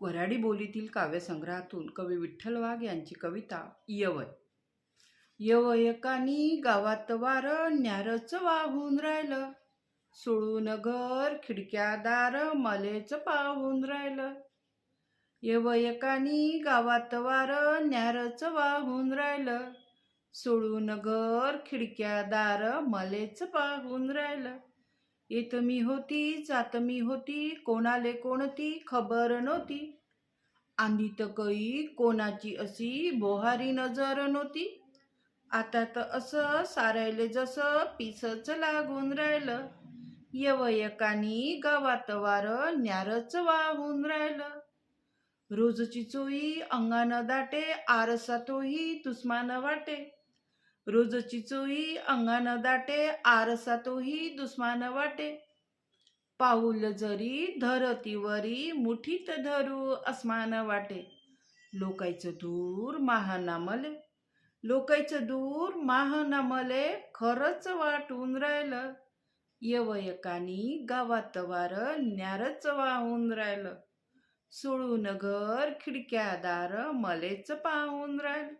वऱ्हाडी बोलीतील काव्यसंग्रहातून कवी विठ्ठल वाघ यांची कविता यवय यवयकानी गावात वार न्यारच वाहून राहिलं. सोडून घर खिडक्या दार मलेच पाहून राहिलं. यवयकानी गावात वार न्यारच वाहून राहिलं. सोडून घर खिडक्या दार मलेच पाहून राहिलं. येत मी होती जात मी होती कोणाले कोणती खबर नव्हती. आंधीत कई कोणाची अशी बोहारी नजर नव्हती. आता तर असं सारायले जसं पिसच लागून राहिलं. यवयकानी गावात वार न्यारच वाहून राहिलं. रोजची चोई अंगानं दाटे आरसा तोही तुस्मान वाटे. रोजची चोई अंगानं दाटे आरसा तोही दुस्मान वाटे. पाऊल जरी धरतीवरी मुठीत धरू अस्मान वाटे. लोकायचं दूर महानामले लोकायचं दूर महानामले खरंच वाटून राहिलं. यवयकानी गावात वार न्यारच वाहून राहिलं. सोडून घर खिडक्या दार मलेच पाहून राहिलं.